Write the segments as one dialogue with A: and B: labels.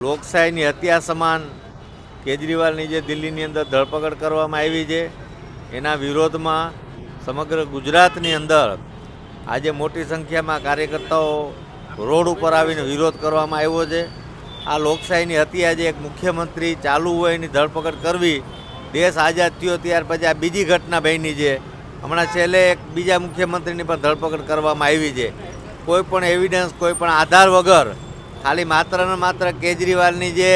A: લોકશાહીની હત્યા સમાન કેજરીવાલની જે દિલ્હીની અંદર ધરપકડ કરવામાં આવી છે, એના વિરોધમાં સમગ્ર ગુજરાતની અંદર આજે મોટી સંખ્યામાં કાર્યકર્તાઓ રોડ ઉપર આવીને વિરોધ કરવામાં આવ્યો છે. આ લોકશાહીની હત્યા જે એક મુખ્યમંત્રી ચાલુ હોય એની ધરપકડ કરવી, દેશ આઝાદ થયો ત્યાર પછી આ બીજી ઘટના બની છે. હમણાં છેલ્લે એક બીજા મુખ્યમંત્રીની પણ ધરપકડ કરવામાં આવી છે. કોઈ પણ એવિડન્સ કોઈ પણ આધાર વગર ખાલી માત્ર ને માત્ર કેજરીવાલની જે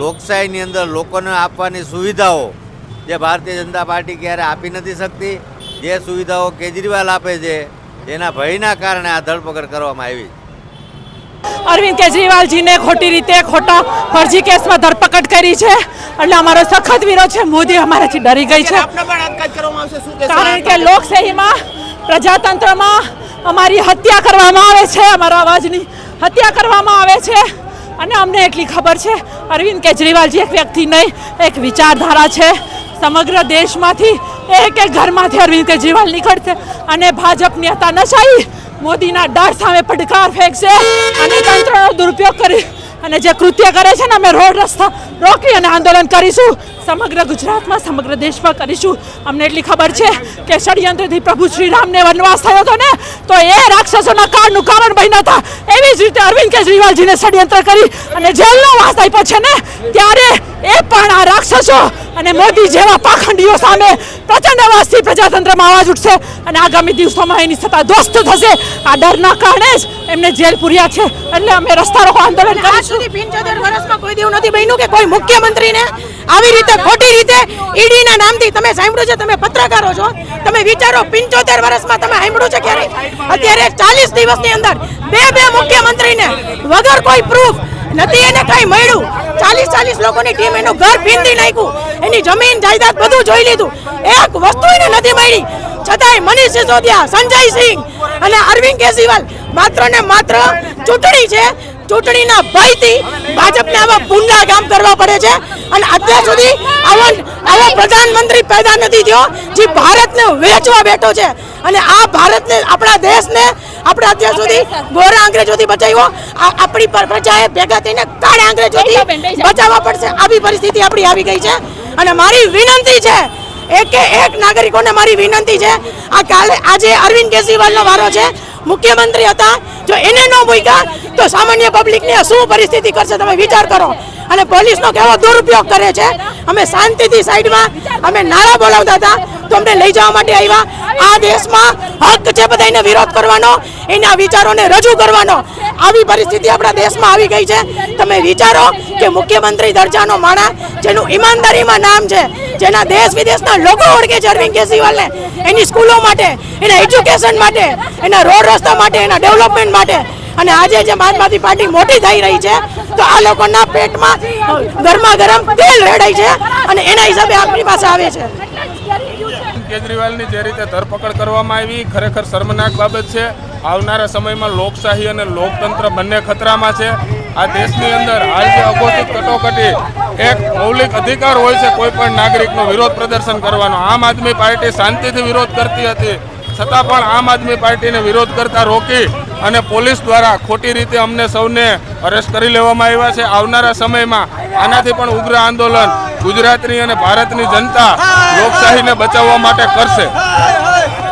A: લોકશાહીની અંદર લોકોને આપવાની સુવિધાઓ જે ભારતીય જનતા પાર્ટી ક્યારે આપી નથી શકતી જે સુવિધાઓ કેજરીવાલ આપે છે એના ભયના કારણે આ ધરપકડ કરવામાં આવી
B: અરવિંદ કેજરીવાલજીને ખોટી રીતે ખોટા ફરજી કેસમાં ધરપકડ કરી છે. એટલે અમારો સખત વિરોધ છે. મોદી અમારાથી ડરી ગઈ છે? કારણ કે લોકશાહીમાં પ્રજાતંત્રમાં અમારી હત્યા કરવામાં આવે છે. અમારા અવાજની હત્યા કરવામાં આવે છે. અને અમને એટલી ખબર છે, અરવિંદ કેજરીવાલજી એક વ્યક્તિ નહીં, એક વિચારધારા છે. સમગ્ર દેશમાંથી એક એક ઘરમાંથી અરવિંદ કેજરીવાલ નીકળશે અને ભાજપની નશાઈ મોદીના ડર સામે પડકાર ફેંકશે અને તંત્રનો દુરુપયોગ કરી અને જે કૃત્ય કરે છે ને અમે રોડ રસ્તા રોકી અને આંદોલન કરીશું. સમગ્ર ગુજરાતમાં સમગ્ર દેશમાં કરીશું. અમને એટલી ખબર છે કે ષડયંત્રથી પ્રભુ શ્રીરામને વનવાસ થયો હતો ને તો એ રાક્ષસોના કાળનું કારણ બન્યા હતા. એવી જ રીતે અરવિંદ કેજરીવાલજીને ષડયંત્ર કરી અને જેલનો વાસ આપ્યો છે ને ત્યારે એ પણ આ રાક્ષસો અને મોદી જેવા પાખંડીઓ સામે પ્રચંડ અવાજથી પ્રજાતંત્રમાં અવાજ ઉઠશે અને આગામી દિવસોમાં એની સત્તા ધ્વસ્ત થશે. આ ડરના કારણે જ એમને જેલ પૂર્યા છે. એટલે અમે રસ્તા રોકો આંદોલન કરીશું.
C: સુધી પિંચોતેર વર્ષમાં કોઈ દેવું નથી બન્યું કે કોઈ મુખ્યમંત્રીને આવી રીતે ખોટી રીતે ઈડીના નામથી તમે સાંભળ્યું છે, તમે પત્રકારો છો, તમે વિચારો પંચોતેર વર્ષમાં તમે સાંભળ્યું છે ક્યારે? અત્યારે ચાલીસ દિવસની અંદર બે બે મુખ્યમંત્રીને વગર કોઈ પ્રૂફ નથી એને કઈ મળ્યું. ચાલીસ ચાલીસ લોકોની ટીમ એનું ઘર ભીંદી નાખ્યું. એની જમીન, જાયદાદ બધું જોઈ લીધું. એક વસ્તુ એને નથી મળી. છતાંય મનીષ સિસોદિયા, સંજય સિંહ અને અરવિંદ કેજરીવાલ માત્ર ને માત્ર ચૂંટણી છે ચૂંટણીના ભયથી ભાજપને આવા પુંડા કામ કરવા પડે છે. અને અત્યાર સુધી આવો આવો પ્રધાનમંત્રી પેદા નથી થયો જે ભારતને વેચવા બેઠો છે. અને આ ભારતને આપણા દેશને આપણે અત્યાર સુધી ગોરા અંગ્રેજોથી બચાવ્યો. આપણી પર પ્રજાએ ભેગા થઈને કાળા અંગ્રેજોથી બચાવવા પડશે. આવી પરિસ્થિતિ આપણી આવી ગઈ છે. અને મારી વિનંતી છે એક એક નાગરિકોને મારી વિનંતી છે આ કાલે આજે અરવિંદ કેજરીવાલનો વારો છે. મુખ્યમંત્રી હતા. જો એને ન મૂક્યા, તો સામાન્ય પબ્લિકની શું પરિસ્થિતિ કરશે તમે વિચાર કરો. અને પોલીસનો કેવો દુરુપયોગ કરે છે? અમે શાંતિથી સાઈડમાં અમે નારા બોલાવતા હતા. તો અમને લઈ જવા માટે આવ્યા. આ દેશમાં હક છે બધાને વિરોધ કરવાનો, એના વિચારોને રજૂ કરવાનો. આવી પરિસ્થિતિ આપણા દેશમાં આવી ગઈ છે. તમે વિચારો કે મુખ્યમંત્રી દરજાનો માણસ, જેનું ઈમાનદારીમાં નામ છે, જેના દેશ વિદેશના લોકો ઓળખે છે અરવિંદ કેજરીવાલને, એની સ્કૂલો માટે, એના એજ્યુકેશન માટે, એના રોડ રસ્તા માટે, એના ડેવલપમેન્ટ માટે. અને આજે જે સમાજવાદી પાર્ટી મોટી થઈ રહી છે, તો આ લોકોના પેટમાં ગરમા ગરમ તેલ રેડાય છે અને એના હિસાબે આપણી પાસે આવે છે.
D: કેજરીવાલની જે રીતે ધરપકડ કરવામાં આવી, ખરેખર શર્મનાક બાબત છે. આવનારા સમયમાં લોકશાહી અને લોકતંત્ર બંને ખતરામાં છે. આ દેશની અંદર હાલ જે અઘોષિત કટોકટી, એક મૌલિક અધિકાર હોય છે, કોઈ પણ નાગરિકનો વિરોધ પ્રદર્શન કરવાનો. આમ આદમી પાર્ટી શાંતિથી વિરોધ કરતી હતી. છતાં પણ આમ આદમી પાર્ટીને વિરોધ કરતા રોકી અને પોલીસ દ્વારા ખોટી રીતે અમને સૌને અરેસ્ટ કરી લેવામાં આવ્યા છે. આવનારા સમયમાં આનાથી પણ ઉગ્ર આંદોલન ગુજરાતની અને ભારતની જનતા લોકશાહીને બચાવવા માટે કરશે.